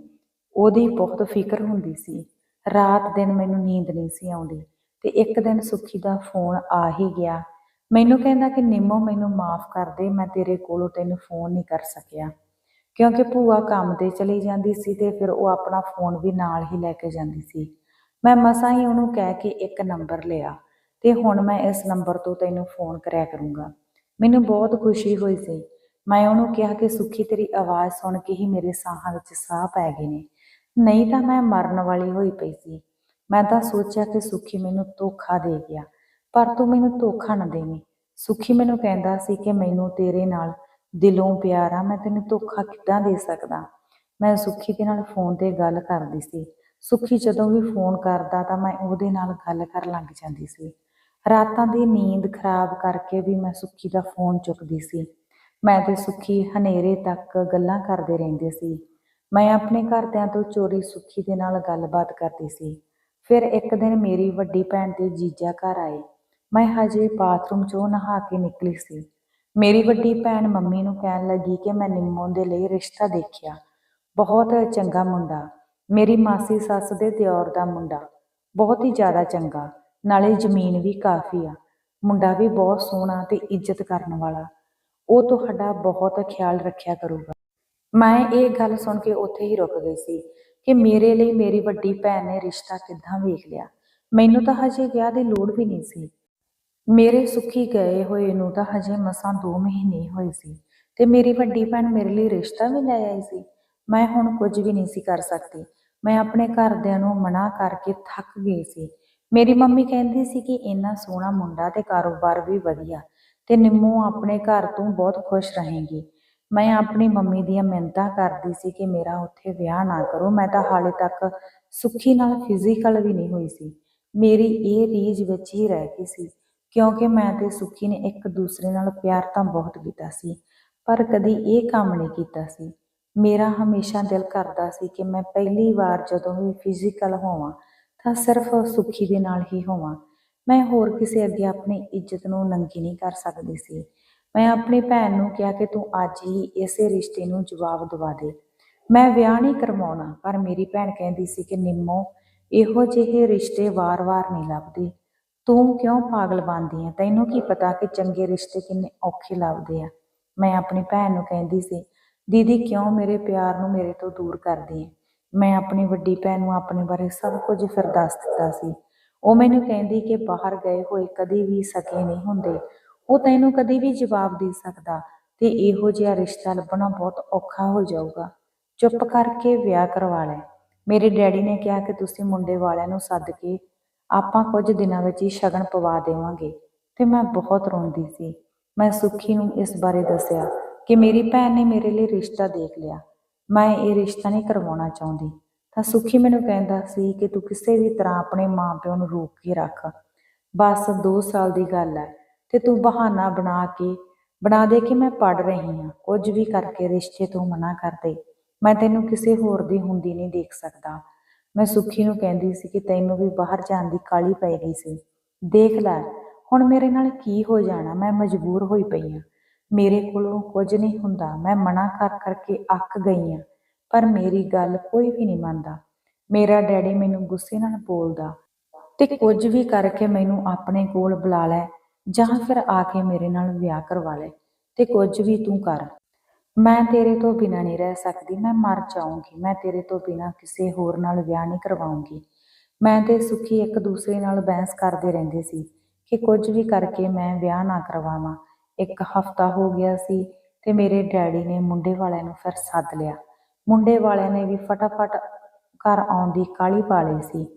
ਉਹਦੀ ਬਹੁਤ ਫਿਕਰ ਹੁੰਦੀ ਸੀ। ਰਾਤ ਦਿਨ ਮੈਨੂੰ ਨੀਂਦ ਨਹੀਂ ਸੀ ਆਉਂਦੀ ਤੇ ਇੱਕ ਦਿਨ ਸੁੱਖੀ ਦਾ ਫੋਨ ਆ ਹੀ ਗਿਆ। ਮੈਨੂੰ ਕਹਿੰਦਾ ਕਿ ਨਿੰਮੋ ਮੈਨੂੰ ਮਾਫ ਕਰ ਦੇ, ਮੈਂ ਤੇਰੇ ਕੋਲੋਂ ਤੈਨੂੰ ਫੋਨ ਨਹੀਂ ਕਰ ਸਕਿਆ। ਕਿਉਂਕਿ ਭੂਆ ਕੰਮ ਤੇ ਚਲੀ ਜਾਂਦੀ ਸੀ ਤੇ ਫਿਰ ਉਹ ਆਪਣਾ ਫੋਨ ਵੀ ਨਾਲ ਹੀ ਲੈ ਕੇ ਜਾਂਦੀ ਸੀ। ਮੈਂ ਮਸਾਂ ਹੀ ਉਹਨੂੰ ਕਹਿ ਕੇ ਇੱਕ ਨੰਬਰ ਲਿਆ ਤੇ ਹੁਣ ਮੈਂ ਇਸ ਨੰਬਰ ਤੋਂ ਤੈਨੂੰ ਫੋਨ ਕਰਿਆ ਕਰੂੰਗਾ। ਮੈਨੂੰ ਬਹੁਤ ਖੁਸ਼ੀ ਹੋਈ ਸੀ। ਮੈਂ ਉਹਨੂੰ ਕਿਹਾ ਕਿ ਸੁੱਖੀ ਤੇਰੀ ਆਵਾਜ਼ ਸੁਣ ਕੇ ਹੀ ਮੇਰੇ ਸਾਹਾਂ ਵਿੱਚ ਸਾਹ ਪੈ ਗਏ ਨੇ। ਨਹੀਂ ਤਾਂ ਮੈਂ ਮਰਨ ਵਾਲੀ ਹੋਈ ਪਈ ਸੀ। ਮੈਂ ਤਾਂ ਸੋਚਿਆ ਕਿ ਸੁਖੀ ਮੈਨੂੰ ਧੋਖਾ ਦੇ ਗਿਆ, ਪਰ ਤੂੰ ਮੈਨੂੰ ਧੋਖਾ ਨਾ ਦੇਵੀਂ। ਸੁੱਖੀ ਮੈਨੂੰ ਕਹਿੰਦਾ ਸੀ ਕਿ ਮੈਨੂੰ ਤੇਰੇ ਨਾਲ ਦਿਲੋਂ ਪਿਆਰ ਆ, ਮੈਂ ਤੈਨੂੰ ਧੋਖਾ ਕਿੱਦਾਂ ਦੇ ਸਕਦਾ? ਮੈਂ ਸੁੱਖੀ ਦੇ ਨਾਲ ਫੋਨ ਤੇ ਗੱਲ ਕਰਦੀ ਸੀ। ਸੁੱਖੀ ਜਦੋਂ ਵੀ ਫੋਨ ਕਰਦਾ ਤਾਂ ਮੈਂ ਉਹਦੇ ਨਾਲ ਗੱਲ ਕਰਨ ਲੱਗ ਜਾਂਦੀ ਸੀ। ਰਾਤਾਂ ਦੀ ਨੀਂਦ ਖਰਾਬ ਕਰਕੇ ਵੀ ਮੈਂ ਸੁੱਖੀ ਦਾ ਫੋਨ ਚੁੱਕਦੀ ਸੀ। ਮੈਂ ਤੇ ਸੁੱਖੀ ਹਨੇਰੇ ਤੱਕ ਗੱਲਾਂ ਕਰਦੇ ਰਹਿੰਦੇ ਸੀ। ਮੈਂ ਆਪਣੇ ਘਰਦਿਆਂ ਤੋਂ ਚੋਰੀ ਸੁੱਖੀ ਦੇ ਨਾਲ ਗੱਲਬਾਤ ਕਰਦੀ ਸੀ। ਫਿਰ ਇੱਕ ਦਿਨ ਮੇਰੀ ਵੱਡੀ ਭੈਣ ਤੇ ਜੀਜਾ ਘਰ ਆਏ। ਮੈਂ ਹਜੇ ਬਾਥਰੂਮ 'ਚੋਂ ਨਹਾ ਕੇ ਨਿਕਲੀ ਸੀ। ਮੇਰੀ ਵੱਡੀ ਭੈਣ ਮੰਮੀ ਨੂੰ ਕਹਿਣ ਲੱਗੀ ਕਿ ਮੈਂ ਨਿੰਮੋ ਦੇ ਲਈ ਰਿਸ਼ਤਾ ਦੇਖਿਆ। ਬਹੁਤ ਚੰਗਾ ਮੁੰਡਾ। ਮੇਰੀ ਮਾਸੀ ਸੱਸ ਦੇ ਦਿਓਰ ਦਾ ਮੁੰਡਾ। ਬਹੁਤ ਹੀ ਜ਼ਿਆਦਾ ਚੰਗਾ। ਨਾਲੇ ਜ਼ਮੀਨ ਵੀ ਕਾਫੀ ਆ। ਮੁੰਡਾ ਵੀ ਬਹੁਤ ਸੋਹਣਾ ਤੇ ਇੱਜ਼ਤ ਕਰਨ ਵਾਲਾ। ਉਹ ਤੁਹਾਡਾ ਬਹੁਤ ਖਿਆਲ ਰੱਖਿਆ ਕਰੂਗਾ। ਮੈਂ ਇਹ ਗੱਲ ਸੁਣ ਕੇ ਉੱਥੇ ਹੀ ਰੁਕ ਗਈ ਸੀ ਕਿ ਮੇਰੇ ਲਈ ਮੇਰੀ ਵੱਡੀ ਭੈਣ ਨੇ ਰਿਸ਼ਤਾ ਕਿੱਦਾਂ ਵੇਖ ਲਿਆ। ਮੈਨੂੰ ਤਾਂ ਹਜੇ ਵਿਆਹ ਦੀ ਲੋੜ ਵੀ ਨਹੀਂ ਸੀ। ਮੇਰੇ ਸੁੱਖੀ ਗਏ ਹੋਏ ਨੂੰ ਤਾਂ ਹਜੇ ਮਸਾਂ 2 ਮਹੀਨੇ ਹੋਏ ਸੀ ਤੇ ਮੇਰੀ ਵੱਡੀ ਭੈਣ ਮੇਰੇ ਲਈ ਰਿਸ਼ਤਾ ਵੀ ਲੈ ਆਈ ਸੀ। ਮੈਂ ਹੁਣ ਕੁਝ ਵੀ ਨਹੀਂ ਸੀ ਕਰ ਸਕਦੀ। ਮੈਂ ਆਪਣੇ ਘਰਦਿਆਂ ਨੂੰ ਮਨਾ ਕਰਕੇ ਥੱਕ ਗਈ ਸੀ। ਮੇਰੀ ਮੰਮੀ ਕਹਿੰਦੀ ਸੀ ਕਿ ਇੰਨਾ ਸੋਹਣਾ ਮੁੰਡਾ ਤੇ ਕਾਰੋਬਾਰ ਵੀ ਵਧੀਆ ਤੇ ਨਿੰਮੂ ਆਪਣੇ ਘਰ ਤੋਂ ਬਹੁਤ ਖੁਸ਼ ਰਹੇਗੀ। ਮੈਂ ਆਪਣੀ ਮੰਮੀ ਦੀਆਂ ਮਿੰਨਤਾਂ ਕਰਦੀ ਸੀ ਕਿ ਮੇਰਾ ਉੱਥੇ ਵਿਆਹ ਨਾ ਕਰੋ। ਮੈਂ ਤਾਂ ਹਾਲੇ ਤੱਕ ਸੁੱਖੀ ਨਾਲ ਫਿਜ਼ੀਕਲ ਵੀ ਨਹੀਂ ਹੋਈ ਸੀ। ਮੇਰੀ ਇਹ ਰੀਝ ਵਿੱਚ ਹੀ ਰਹਿ ਗਈ ਸੀ। ਕਿਉਂਕਿ ਮੈਂ ਤੇ ਸੁੱਖੀ ਨੇ ਇੱਕ ਦੂਸਰੇ ਨਾਲ ਪਿਆਰ ਤਾਂ ਬਹੁਤ ਕੀਤਾ ਸੀ, ਪਰ ਕਦੀ ਇਹ ਕੰਮ ਨਹੀਂ ਕੀਤਾ ਸੀ। ਮੇਰਾ ਹਮੇਸ਼ਾ ਦਿਲ ਕਰਦਾ ਸੀ ਕਿ ਮੈਂ ਪਹਿਲੀ ਵਾਰ ਜਦੋਂ ਵੀ ਫਿਜ਼ੀਕਲ ਹੋਵਾਂ, ਤਾਂ ਸਿਰਫ ਸੁੱਖੀ ਦੇ ਨਾਲ ਹੀ ਹੋਵਾਂ। ਮੈਂ ਹੋਰ ਕਿਸੇ ਅੱਗੇ ਆਪਣੀ ਇੱਜ਼ਤ ਨੂੰ ਨੰਗੀ ਨਹੀਂ ਕਰ ਸਕਦੀ ਸੀ। ਮੈਂ ਆਪਣੀ ਭੈਣ ਨੂੰ ਕਿਹਾ ਕਿ ਤੂੰ ਅੱਜ ਹੀ ਇਸੇ ਰਿਸ਼ਤੇ ਨੂੰ ਜਵਾਬ ਦਵਾ ਦੇ। ਮੈਂ ਵਿਆਹ ਨਹੀਂ ਕਰਵਾਉਣਾ, ਪਰ ਮੇਰੀ ਭੈਣ ਕਹਿੰਦੀ ਸੀ ਕਿ ਨਿੰਮੋ, ਇਹੋ ਜਿਹੇ ਰਿਸ਼ਤੇ ਵਾਰ-ਵਾਰ ਨਹੀਂ ਲੱਭਦੇ। ਤੂੰ ਕਿਉਂ ਪਾਗਲ ਬਣਦੀ ਹੈ ਤੈਨੂੰ ਕੀ ਪਤਾ ਕਿ ਚੰਗੇ ਰਿਸ਼ਤੇ ਕਿੰਨੇ ਔਖੇ ਲੱਭਦੇ ਆ। ਮੈਂ ਆਪਣੀ ਭੈਣ ਨੂੰ ਕਹਿੰਦੀ ਸੀ, ਦੀਦੀ, ਕਿਉਂ ਮੇਰੇ ਪਿਆਰ ਨੂੰ ਮੇਰੇ ਤੋਂ ਦੂਰ ਕਰਦੀ ਹੈ ਮੈਂ ਆਪਣੀ ਵੱਡੀ ਭੈਣ ਨੂੰ ਆਪਣੇ ਬਾਰੇ ਸਭ ਕੁਝ ਫਿਰ ਦੱਸ ਦਿੱਤਾ ਸੀ। ਉਹ ਮੈਨੂੰ ਕਹਿੰਦੀ ਕਿ ਬਾਹਰ ਗਏ ਹੋਏ ਕਦੇ ਵੀ ਸਕੇ ਨਹੀਂ ਹੁੰਦੇ। ਉਹ ਤੈਨੂੰ ਕਦੀ ਵੀ ਜਵਾਬ ਦੇ ਸਕਦਾ ਤੇ ਇਹੋ ਜਿਹਾ ਰਿਸ਼ਤਾ ਲੱਭਣਾ ਬਹੁਤ ਔਖਾ ਹੋ ਜਾਊਗਾ। ਚੁੱਪ ਕਰਕੇ ਵਿਆਹ ਕਰਵਾ ਲੈ। ਮੇਰੇ ਡੈਡੀ ਨੇ ਕਿਹਾ ਕਿ ਤੁਸੀਂ ਮੁੰਡੇ ਵਾਲਿਆਂ ਨੂੰ ਸੱਦ ਕੇ ਆਪਾਂ ਕੁਝ ਦਿਨਾਂ ਵਿੱਚ ਹੀ ਸ਼ਗਨ ਪਵਾ ਦੇਵਾਂਗੇ ਤੇ ਮੈਂ ਬਹੁਤ ਰੋਂਦੀ ਸੀ। ਮੈਂ ਸੁੱਖੀ ਨੂੰ ਇਸ ਬਾਰੇ ਦੱਸਿਆ ਕਿ ਮੇਰੀ ਭੈਣ ਨੇ ਮੇਰੇ ਲਈ ਰਿਸ਼ਤਾ ਦੇਖ ਲਿਆ। ਮੈਂ ਇਹ ਰਿਸ਼ਤਾ ਨਹੀਂ ਕਰਵਾਉਣਾ ਚਾਹੁੰਦੀ। ਤਾਂ ਸੁੱਖੀ ਮੈਨੂੰ ਕਹਿੰਦਾ ਸੀ ਕਿ ਤੂੰ ਕਿਸੇ ਵੀ ਤਰ੍ਹਾਂ ਆਪਣੇ ਮਾਂ ਪਿਓ ਨੂੰ ਰੋਕ ਕੇ ਰੱਖ। ਬਸ 2 ਸਾਲ ਦੀ ਗੱਲ ਹੈ। ਤੇ ਤੂੰ ਬਹਾਨਾ ਬਣਾ ਕੇ, ਬਣਾ ਦੇ ਕਿ ਮੈਂ ਪੜ ਰਹੀ ਹਾਂ। ਕੁਝ ਵੀ ਕਰਕੇ ਰਿਸ਼ਤੇ ਤੋਂ ਮਨਾ ਕਰ ਦੇ। ਮੈਂ ਤੈਨੂੰ ਕਿਸੇ ਹੋਰ ਦੀ ਹੁੰਦੀ ਨਹੀਂ ਦੇਖ ਸਕਦਾ। ਮੈਂ ਸੁੱਖੀ ਨੂੰ ਕਹਿੰਦੀ ਸੀ ਕਿ ਤੈਨੂੰ ਵੀ ਬਾਹਰ ਜਾਣ ਦੀ ਕਾਲੀ ਪੈ ਗਈ ਸੀ। ਦੇਖ ਲੈ, ਹੁਣ ਮੇਰੇ ਨਾਲ ਕੀ ਹੋ ਜਾਣਾ? ਮੈਂ ਮਜਬੂਰ ਹੋਈ ਪਈ ਹਾਂ। ਮੇਰੇ ਕੋਲੋਂ ਕੁਝ ਨਹੀਂ ਹੁੰਦਾ। ਮੈਂ ਮਨਾ ਕਰ ਕਰਕੇ ਅੱਕ ਗਈ ਹਾਂ। ਪਰ ਮੇਰੀ ਗੱਲ ਕੋਈ ਵੀ ਨਹੀਂ ਮੰਨਦਾ। ਮੇਰਾ ਡੈਡੀ ਮੈਨੂੰ ਗੁੱਸੇ ਨਾਲ ਬੋਲਦਾ। ਤੇ ਕੁਝ ਵੀ ਕਰਕੇ ਮੈਨੂੰ ਆਪਣੇ ਕੋਲ ਬੁਲਾ ਲੈ। ਜਾਂ ਫਿਰ ਆ ਕੇ ਮੇਰੇ ਨਾਲ ਵਿਆਹ ਕਰਵਾ ਲੈ ਤੇ ਕੁਝ ਵੀ ਤੂੰ ਕਰ। ਮੈਂ ਤੇਰੇ ਤੋਂ ਬਿਨਾਂ ਨਹੀਂ ਰਹਿ ਸਕਦੀ, ਮੈਂ ਮਰ ਜਾਊਂਗੀ। ਮੈਂ ਤੇਰੇ ਤੋਂ ਬਿਨਾਂ ਕਿਸੇ ਹੋਰ ਨਾਲ ਵਿਆਹ ਨਹੀਂ ਕਰਵਾਉਂਗੀ। ਮੈਂ ਤੇ ਸੁਖੀ ਇੱਕ ਦੂਸਰੇ ਨਾਲ ਬਹਿਸ ਕਰਦੇ ਰਹਿੰਦੇ ਸੀ ਕਿ ਕੁਝ ਵੀ ਕਰਕੇ ਮੈਂ ਵਿਆਹ ਨਾ ਕਰਵਾਵਾਂ। ਇੱਕ ਹਫਤਾ ਹੋ ਗਿਆ ਸੀ ਤੇ ਮੇਰੇ ਡੈਡੀ ਨੇ ਮੁੰਡੇ ਵਾਲਿਆਂ ਨੂੰ ਫਿਰ ਸੱਦ ਲਿਆ। ਮੁੰਡੇ ਵਾਲਿਆਂ ਨੇ ਵੀ ਫਟਾਫਟ ਘਰ ਆਉਣ ਦੀ ਕਾਹਲੀ ਪਾ ਲਈ ਸੀ।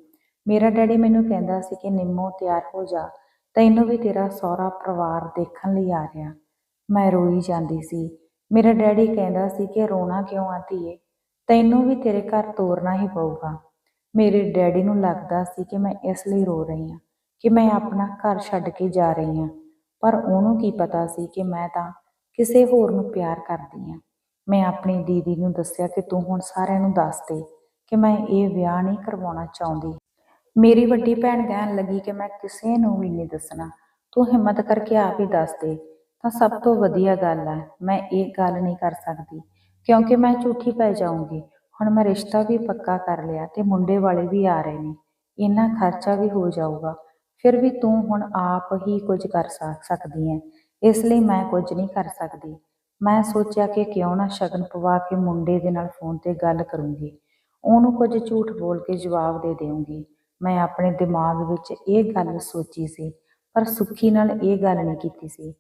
ਮੇਰਾ ਡੈਡੀ ਮੈਨੂੰ ਕਹਿੰਦਾ ਸੀ ਕਿ ਨਿੰਮੋ ਤਿਆਰ ਹੋ ਜਾ। ਤੈਨੂੰ ਵੀ ਤੇਰਾ ਸਹੁਰਾ ਪਰਿਵਾਰ ਦੇਖਣ ਲਈ ਆ ਰਿਹਾ। ਮੈਂ ਰੋਈ ਜਾਂਦੀ ਸੀ। ਮੇਰਾ ਡੈਡੀ ਕਹਿੰਦਾ ਸੀ ਕਿ ਰੋਣਾ ਕਿਉਂ ਆ ਏ ਤੈਨੂੰ ਵੀ ਤੇਰੇ ਘਰ ਤੋਰਨਾ ਹੀ ਪਊਗਾ। ਮੇਰੇ ਡੈਡੀ ਨੂੰ ਲੱਗਦਾ ਸੀ ਕਿ ਮੈਂ ਇਸ ਲਈ ਰੋ ਰਹੀ ਹਾਂ, ਕਿ ਮੈਂ ਆਪਣਾ ਘਰ ਛੱਡ ਕੇ ਜਾ ਰਹੀ ਹਾਂ। ਪਰ ਉਹਨੂੰ ਕੀ ਪਤਾ ਸੀ ਕਿ ਮੈਂ ਤਾਂ ਕਿਸੇ ਹੋਰ ਨੂੰ ਪਿਆਰ ਕਰਦੀ ਹਾਂ। ਮੈਂ ਆਪਣੀ ਦੀਦੀ ਨੂੰ ਦੱਸਿਆ ਕਿ ਤੂੰ ਹੁਣ ਸਾਰਿਆਂ ਨੂੰ ਦੱਸ ਦੇ ਕਿ ਮੈਂ ਇਹ ਵਿਆਹ ਨਹੀਂ ਕਰਵਾਉਣਾ ਚਾਹੁੰਦੀ। ਮੇਰੀ ਵੱਡੀ ਭੈਣ ਕਹਿਣ ਲੱਗੀ ਕਿ ਮੈਂ ਕਿਸੇ ਨੂੰ ਵੀ ਨਹੀਂ ਦੱਸਣਾ। ਤੂੰ ਹਿੰਮਤ ਕਰਕੇ ਆਪ ਹੀ ਦੱਸ ਦੇ। ਤਾਂ ਸਭ ਤੋਂ ਵਧੀਆ ਗੱਲ ਹੈ ਮੈਂ ਇਹ ਗੱਲ ਨਹੀਂ ਕਰ ਸਕਦੀ, ਕਿਉਂਕਿ ਮੈਂ ਝੂਠੀ ਪੈ ਜਾਊਂਗੀ। ਹੁਣ ਮੈਂ ਰਿਸ਼ਤਾ ਵੀ ਪੱਕਾ ਕਰ ਲਿਆ ਤੇ ਮੁੰਡੇ ਵਾਲੇ ਵੀ ਆ ਰਹੇ ਨੇ। ਇੰਨਾ ਖਰਚਾ ਵੀ ਹੋ ਜਾਊਗਾ। ਫਿਰ ਵੀ ਤੂੰ ਹੁਣ ਆਪ ਹੀ ਕੁਝ ਕਰ ਸਕਦੀ ਹੈ ਇਸ ਲਈ ਮੈਂ ਕੁਝ ਨਹੀਂ ਕਰ ਸਕਦੀ। ਮੈਂ ਸੋਚਿਆ ਕਿ ਕਿਉਂ ਨਾ ਸ਼ਗਨ ਪਵਾ ਕੇ ਮੁੰਡੇ ਦੇ ਨਾਲ ਫੋਨ ਤੇ ਗੱਲ ਕਰੂੰਗੀ। ਉਹਨੂੰ ਕੁਝ ਝੂਠ ਬੋਲ ਕੇ ਜਵਾਬ ਦੇ ਦੇਵਾਂਗੀ ਮੈਂ ਆਪਣੇ ਦਿਮਾਗ ਵਿੱਚ ਇਹ ਗੱਲ ਸੋਚੀ ਸੀ, ਪਰ ਸੁੱਖੀ ਨਾਲ ਇਹ ਗੱਲ ਨਹੀਂ ਕੀਤੀ ਸੀ।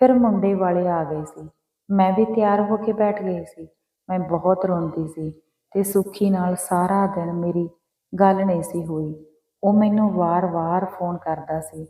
ਫਿਰ ਮੁੰਡੇ ਵਾਲੇ ਆ ਗਏ ਸੀ। ਮੈਂ ਵੀ ਤਿਆਰ ਹੋ ਕੇ ਬੈਠ ਗਈ ਸੀ। ਮੈਂ ਬਹੁਤ ਰੋਂਦੀ ਸੀ ਤੇ ਸੁੱਖੀ ਨਾਲ ਸਾਰਾ ਦਿਨ ਮੇਰੀ ਗੱਲ ਨਹੀਂ ਸੀ ਹੋਈ। ਉਹ ਮੈਨੂੰ ਵਾਰ-ਵਾਰ ਫੋਨ ਕਰਦਾ ਸੀ।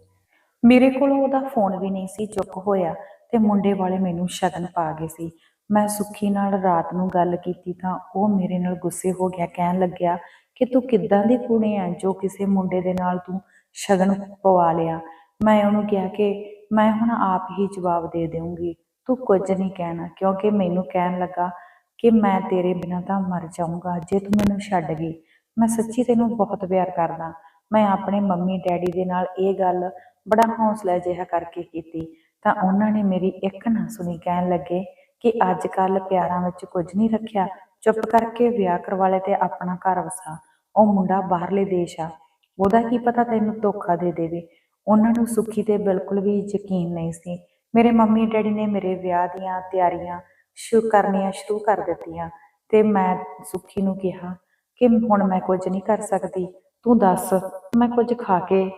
ਮੇਰੇ ਕੋਲ ਉਹਦਾ ਫੋਨ ਵੀ ਨਹੀਂ ਸੀ ਚੁੱਕ ਹੋਇਆ ਤੇ ਮੁੰਡੇ ਵਾਲੇ ਮੈਨੂੰ ਸ਼ਗਨ ਪਾ ਗਏ ਸੀ। ਮੈਂ ਸੁੱਖੀ ਨਾਲ ਰਾਤ ਨੂੰ ਗੱਲ ਕੀਤੀ ਤਾਂ ਉਹ ਮੇਰੇ ਨਾਲ ਗੁੱਸੇ ਹੋ ਗਿਆ, ਕਹਿਣ ਲੱਗਿਆ ਕਿ ਤੂੰ ਕਿੱਦਾਂ ਦੀ ਕੁੜੀ ਐ ਜੋ ਕਿਸੇ ਮੁੰਡੇ ਦੇ ਨਾਲ ਤੂੰ ਸ਼ਗਨ ਪਵਾ ਲਿਆ। ਮੈਂ ਉਹਨੂੰ ਕਿਹਾ ਕਿ ਮੈਂ ਹੁਣ ਆਪ ਹੀ ਜਵਾਬ ਦੇ ਦੇਵਾਂਗੀ ਤੂੰ ਕੁਝ ਨਹੀਂ ਕਹਿਣਾ ਕਿਉਂਕਿ ਮੈਨੂੰ ਕਹਿਣ ਲੱਗਾ ਕਿ ਮੈਂ ਤੇਰੇ ਬਿਨਾਂ ਤਾਂ ਮਰ ਜਾਊਂਗਾ, ਜੇ ਤੂੰ ਮੈਨੂੰ ਛੱਡ ਗਈ। ਮੈਂ ਸੱਚੀ ਤੈਨੂੰ ਬਹੁਤ ਪਿਆਰ ਕਰਦਾ। ਮੈਂ ਆਪਣੇ ਮੰਮੀ ਡੈਡੀ ਦੇ ਨਾਲ ਇਹ ਗੱਲ ਬੜਾ ਹੌਸਲਾ ਜਿਹਾ ਕਰਕੇ ਕੀਤੀ ਤਾਂ ਉਹਨਾਂ ਨੇ ਮੇਰੀ ਇੱਕ ਨਾ ਸੁਣੀ ਕਹਿਣ ਲੱਗੇ ਕਿ ਅੱਜ ਕੱਲ ਪਿਆਰਾਂ ਵਿੱਚ ਕੁਝ ਨਹੀਂ ਰੱਖਿਆ। ਚੁੱਪ ਕਰਕੇ ਵਿਆਹ ਕਰਵਾ ਲੈ ਤੇ ਆਪਣਾ ਘਰ ਵਸਾ। ਉਹ ਮੁੰਡਾ ਬਾਹਰਲੇ ਦੇਸ਼ ਆ। ਉਹਦਾ ਕੀ ਪਤਾ ਤੈਨੂੰ ਧੋਖਾ ਦੇ ਦੇਵੇ। ਉਹਨਾਂ ਨੂੰ ਸੁੱਖੀ ਤੇ ਬਿਲਕੁਲ ਵੀ ਯਕੀਨ ਨਹੀਂ ਸੀ। ਮੇਰੇ ਮੰਮੀ ਡੈਡੀ ਨੇ ਮੇਰੇ ਵਿਆਹ ਦੀਆਂ ਤਿਆਰੀਆਂ ਸ਼ੁਰੂ ਕਰਨੀਆਂ ਸ਼ੁਰੂ ਕਰ ਦਿੱਤੀਆਂ ਤੇ ਮੈਂ ਸੁੱਖੀ ਨੂੰ ਕਿਹਾ ਕਿ ਹੁਣ ਮੈਂ ਕੁਝ ਨਹੀਂ ਕਰ ਸਕਦੀ। ਤੂੰ ਦੱਸ, ਮੈਂ ਕੁਝ ਖਾ ਕੇ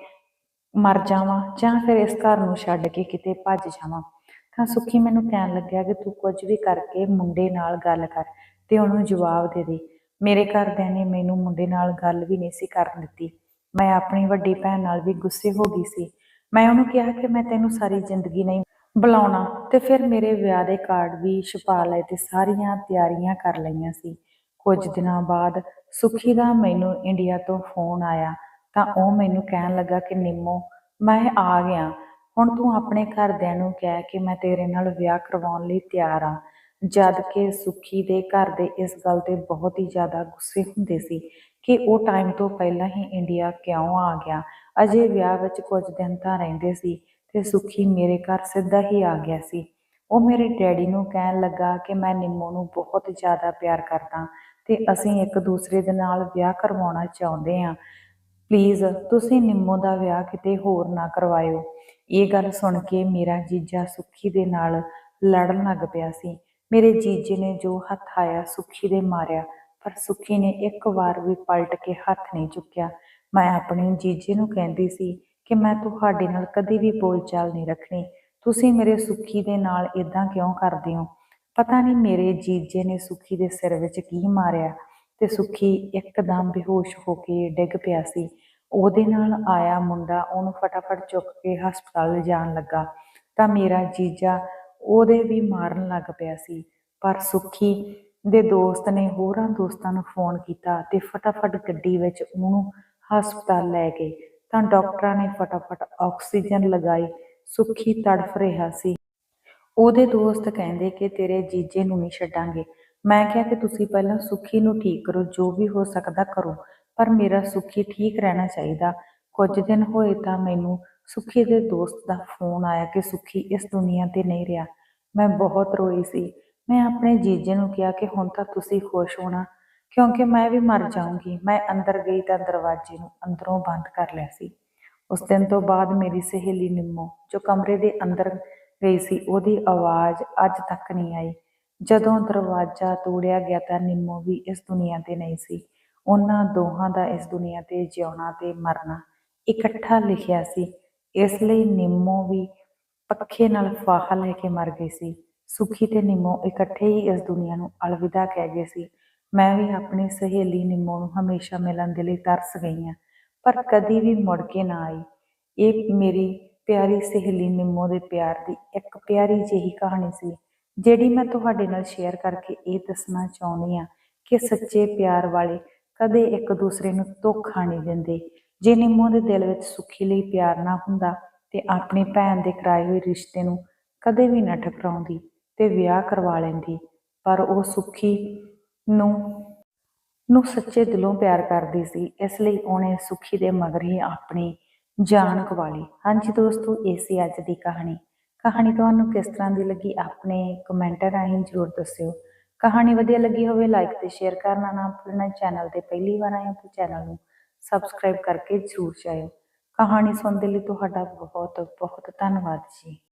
ਮਰ ਜਾਵਾਂ ਜਾਂ ਫਿਰ ਇਸ ਘਰ ਨੂੰ ਛੱਡ ਕੇ ਕਿਤੇ ਭੱਜ ਜਾਵਾਂ? ਤਾਂ ਸੁੱਖੀ ਮੈਨੂੰ ਕਹਿਣ ਲੱਗਿਆ ਕਿ ਤੂੰ ਕੁਝ ਵੀ ਕਰਕੇ ਮੁੰਡੇ ਨਾਲ ਗੱਲ ਕਰ ਤੇ ਉਹਨੂੰ ਜਵਾਬ ਦੇ ਦੇ। ਮੇਰੇ ਘਰਦਿਆਂ ਨੇ ਮੈਨੂੰ ਮੁੰਡੇ ਨਾਲ ਗੱਲ ਵੀ ਨਹੀਂ ਸੀ ਕਰਨ ਦਿੱਤੀ। ਮੈਂ ਆਪਣੀ ਵੱਡੀ ਭੈਣ ਨਾਲ ਵੀ ਗੁੱਸੇ ਹੋ ਗਈ ਸੀ। ਮੈਂ ਉਹਨੂੰ ਕਿਹਾ ਕਿ ਮੈਂ ਤੈਨੂੰ ਸਾਰੀ ਜ਼ਿੰਦਗੀ ਨਹੀਂ ਬੁਲਾਉਣਾ ਤੇ ਫਿਰ ਮੇਰੇ ਵਿਆਹ ਦੇ ਕਾਰਡ ਵੀ ਛਪਾ ਲਏ ਤੇ ਸਾਰੀਆਂ ਤਿਆਰੀਆਂ ਕਰ ਲਈਆਂ ਸੀ। ਕੁਝ ਦਿਨਾਂ ਬਾਅਦ ਸੁਖੀ ਦਾ ਮੈਨੂੰ ਇੰਡੀਆ ਤੋਂ ਫੋਨ ਆਇਆ ਤਾਂ ਉਹ ਮੈਨੂੰ ਕਹਿਣ ਲੱਗਾ ਕਿ ਨਿੰਮੋ, ਮੈਂ ਆ ਗਿਆ। ਹੁਣ ਤੂੰ ਆਪਣੇ ਘਰਦਿਆਂ ਨੂੰ ਕਹਿ ਕਿ ਮੈਂ ਤੇਰੇ ਨਾਲ ਵਿਆਹ ਕਰਵਾਉਣ ਲਈ ਤਿਆਰ ਆ ਜਦ ਕਿ ਸੁਖੀ ਦੇ ਘਰ ਦੇ ਇਸ ਗੱਲ ਤੇ ਬਹੁਤ ਹੀ ਜ਼ਿਆਦਾ ਗੁੱਸੇ ਹੁੰਦੇ ਸੀ ਕਿ ਉਹ ਟਾਈਮ ਤੋਂ ਪਹਿਲਾਂ ਹੀ ਇੰਡੀਆ ਕਿਉਂ ਆ ਗਿਆ। ਅਜੇ ਵਿਆਹ ਵਿੱਚ ਕੁਝ ਦਿਨ ਤਾਂ ਰਹਿੰਦੇ ਸੀ ਤੇ ਸੁਖੀ ਮੇਰੇ ਘਰ ਸਿੱਧਾ ਹੀ ਆ ਗਿਆ ਸੀ। ਉਹ ਮੇਰੇ ਡੈਡੀ ਨੂੰ ਕਹਿਣ ਲੱਗਾ ਕਿ ਮੈਂ ਨਿੰਮੋ ਨੂੰ ਬਹੁਤ ਜ਼ਿਆਦਾ ਪਿਆਰ ਕਰਦਾ ਤੇ ਅਸੀਂ ਇੱਕ ਦੂਸਰੇ ਦੇ ਨਾਲ ਵਿਆਹ ਕਰਵਾਉਣਾ ਚਾਹੁੰਦੇ ਹਾਂ। ਪਲੀਜ਼ ਤੁਸੀਂ ਨਿੰਮੋ ਦਾ ਵਿਆਹ ਕਿਤੇ ਹੋਰ ਨਾ ਕਰਵਾਇਓ। ਇਹ ਗੱਲ ਸੁਣ ਕੇ ਮੇਰਾ ਜੀਜਾ ਸੁੱਖੀ ਦੇ ਨਾਲ ਲੜਨ ਲੱਗ ਪਿਆ ਸੀ। ਮੇਰੇ ਜੀਜੇ ਨੇ ਜੋ ਹੱਥ ਆਇਆ ਸੁੱਖੀ ਦੇ ਮਾਰਿਆ, ਪਰ ਸੁੱਖੀ ਨੇ ਇੱਕ ਵਾਰ ਵੀ ਪਲਟ ਕੇ ਹੱਥ ਨਹੀਂ ਚੁੱਕਿਆ। ਮੈਂ ਆਪਣੇ ਜੀਜੇ ਨੂੰ ਕਹਿੰਦੀ ਸੀ ਕਿ ਮੈਂ ਤੁਹਾਡੇ ਨਾਲ ਕਦੇ ਵੀ ਬੋਲਚਾਲ ਨਹੀਂ ਰੱਖਣੀ। ਤੁਸੀਂ ਮੇਰੇ ਸੁੱਖੀ ਦੇ ਨਾਲ ਇਦਾਂ ਕਿਉਂ ਕਰਦੇ ਹੋ? ਪਤਾ ਨਹੀਂ ਮੇਰੇ ਜੀਜੇ ਨੇ ਸੁੱਖੀ ਦੇ ਸਿਰ ਵਿੱਚ ਕੀ ਮਾਰਿਆ ਤੇ ਸੁੱਖੀ ਇੱਕਦਮ ਬੇਹੋਸ਼ ਹੋ ਕੇ ਡਿੱਗ ਪਿਆ ਸੀ। ਉਹਦੇ ਨਾਲ ਆਇਆ ਮੁੰਡਾ, ਉਹਨੂੰ ਫਟਾਫਟ ਚੁੱਕ ਕੇ ਹਸਪਤਾਲ ਲਿਜਾਣ ਲੱਗਾ। ਤਾਂ ਮੇਰਾ ਜੀਜਾ ਉਹਦੇ ਵੀ ਮਾਰਨ ਲੱਗ ਪਿਆ ਸੀ। ਪਰ ਸੁੱਖੀ ਦੇ ਦੋਸਤ ਨੇ ਹੋਰਾਂ ਦੋਸਤਾਂ ਨੂੰ ਫੋਨ ਕੀਤਾ ਤੇ ਫਟਾਫਟ ਗੱਡੀ ਵਿੱਚ ਉਹਨੂੰ ਹਸਪਤਾਲ ਲੈ ਗਏ। ਤਾਂ ਡਾਕਟਰਾਂ ਨੇ ਫਟਾਫਟ ਆਕਸੀਜਨ ਲਗਾਈ। ਸੁੱਖੀ ਤੜਫ ਰਿਹਾ ਸੀ। ਉਹਦੇ ਦੋਸਤ ਕਹਿੰਦੇ ਕਿ ਤੇਰੇ ਜੀਜੇ ਨੂੰ ਨਹੀਂ ਛੱਡਾਂਗੇ। ਮੈਂ ਕਿਹਾ ਕਿ ਤੁਸੀਂ ਪਹਿਲਾਂ ਸੁੱਖੀ ਨੂੰ ਠੀਕ ਕਰੋ, ਜੋ ਵੀ ਹੋ ਸਕਦਾ ਕਰੋ। ਪਰ ਮੇਰਾ ਸੁੱਖੀ ਠੀਕ ਰਹਿਣਾ ਚਾਹੀਦਾ। ਕੁਝ ਦਿਨ ਹੋਏ ਤਾਂ ਮੈਨੂੰ ਸੁੱਖੀ ਦੇ ਦੋਸਤ ਦਾ ਫੋਨ ਆਇਆ ਕਿ ਸੁੱਖੀ ਇਸ ਦੁਨੀਆ ਤੇ ਨਹੀਂ ਰਿਹਾ। ਮੈਂ ਬਹੁਤ ਰੋਈ ਸੀ। ਮੈਂ ਆਪਣੇ ਜੀਜੇ ਨੂੰ ਕਿਹਾ ਕਿ ਹੁਣ ਤਾਂ ਤੁਸੀਂ ਖੁਸ਼ ਹੋਣਾ, ਕਿਉਂਕਿ ਮੈਂ ਵੀ ਮਰ ਜਾਊਂਗੀ। ਮੈਂ ਅੰਦਰ ਗਈ ਤਾਂ ਦਰਵਾਜ਼ੇ ਨੂੰ ਅੰਦਰੋਂ ਬੰਦ ਕਰ ਲਿਆ ਸੀ। ਉਸ ਦਿਨ ਤੋਂ ਬਾਅਦ ਮੇਰੀ ਸਹੇਲੀ ਨਿੰਮੋ, ਜੋ ਕਮਰੇ ਦੇ ਅੰਦਰ ਗਈ ਸੀ, ਉਹਦੀ ਆਵਾਜ਼ ਅੱਜ ਤੱਕ ਨਹੀਂ ਆਈ। ਜਦੋਂ ਦਰਵਾਜ਼ਾ ਤੋੜਿਆ ਗਿਆ ਤਾਂ ਨਿੰਮੋ ਵੀ ਇਸ ਦੁਨੀਆ ਤੇ ਨਹੀਂ ਸੀ। ਉਹਨਾਂ ਦੋਹਾਂ ਦਾ ਇਸ ਦੁਨੀਆ ਤੇ ਜਿਉਣਾ ਤੇ ਮਰਨਾ ਇਕੱਠਾ ਲਿਖਿਆ ਸੀ। ਇਸ ਲਈ ਨਿੰਮੋ ਵੀ ਪੱਖੇ ਨਾਲ ਫਾਹਾ ਲੈ ਕੇ ਮਰ ਗਈ ਸੀ। ਸੁਖੀ ਤੇ ਨਿੰਮੋ ਇਕੱਠੇ ਹੀ ਇਸ ਦੁਨੀਆ ਨੂੰ ਅਲਵਿਦਾ ਕਹਿ ਗਏ ਸੀ। ਮੈਂ ਵੀ ਆਪਣੀ ਸਹੇਲੀ ਨਿੰਮੋ ਨੂੰ ਹਮੇਸ਼ਾ ਮਿਲਣ ਦੇ ਲਈ ਤਰਸ ਗਈ ਹਾਂ, ਪਰ ਕਦੀ ਵੀ ਮੁੜ ਕੇ ਨਾ ਆਈ। ਇਹ ਮੇਰੀ ਪਿਆਰੀ ਸਹੇਲੀ ਨਿੰਮੋ ਦੇ ਪਿਆਰ ਦੀ ਇੱਕ ਪਿਆਰੀ ਜਿਹੀ ਕਹਾਣੀ ਸੀ, ਜਿਹੜੀ ਮੈਂ ਤੁਹਾਡੇ ਨਾਲ ਸ਼ੇਅਰ ਕਰਕੇ ਇਹ ਦੱਸਣਾ ਚਾਹੁੰਦੀ ਹਾਂ ਕਿ ਸੱਚੇ ਪਿਆਰ ਵਾਲੇ ਕਦੇ ਇੱਕ ਦੂਸਰੇ ਨੂੰ ਧੋਖਾ ਨਹੀਂ ਦਿੰਦੇ। ਜੇ ਨਿੰਮੋ ਦੇ ਦਿਲ ਵਿੱਚ ਸੁਖੀ ਲਈ ਪਿਆਰ ਨਾ ਹੁੰਦਾ ਤੇ ਆਪਣੀ ਭੈਣ ਦੇ ਕਰਾਏ ਹੋਏ ਰਿਸ਼ਤੇ ਨੂੰ ਕਦੇ ਵੀ ਨਾ ਠਕਰਾਉਂਦੀ ਤੇ ਵਿਆਹ ਕਰਵਾ ਲੈਂਦੀ, ਪਰ ਉਹ ਸੁਖੀ ਨੂੰ ਨੂੰ ਸੱਚੇ ਦਿਲੋਂ ਪਿਆਰ ਕਰਦੀ ਸੀ, ਇਸ ਲਈ ਉਹਨੇ ਸੁਖੀ ਦੇ ਮਗਰ ਹੀ ਆਪਣੀ ਜਾਨ ਗਵਾ ਲਈ। ਹਾਂਜੀ ਦੋਸਤੋ, ਇਹ ਸੀ ਅੱਜ ਦੀ ਕਹਾਣੀ। ਕਹਾਣੀ ਤੁਹਾਨੂੰ ਕਿਸ ਤਰ੍ਹਾਂ ਦੀ ਲੱਗੀ, ਆਪਣੇ ਕਮੈਂਟ ਰਾਹੀਂ ਜ਼ਰੂਰ ਦੱਸਿਓ। ਕਹਾਣੀ ਵਧੀਆ ਲੱਗੀ ਹੋਵੇ ਲਾਈਕ ਤੇ ਸ਼ੇਅਰ ਕਰਨਾ ਨਾ ਭੁੱਲਣਾ ਚੈਨਲ ਤੇ ਪਹਿਲੀ ਵਾਰ ਆਏ ਹੋ ਤਾਂ ਚੈਨਲ ਨੂੰ ਸਬਸਕ੍ਰਾਈਬ ਕਰਕੇ ਜ਼ਰੂਰ ਜਾਇਓ। ਕਹਾਣੀ ਸੁਣਨ ਦੇ ਲਈ ਤੁਹਾਡਾ ਬਹੁਤ ਬਹੁਤ ਧੰਨਵਾਦ ਜੀ।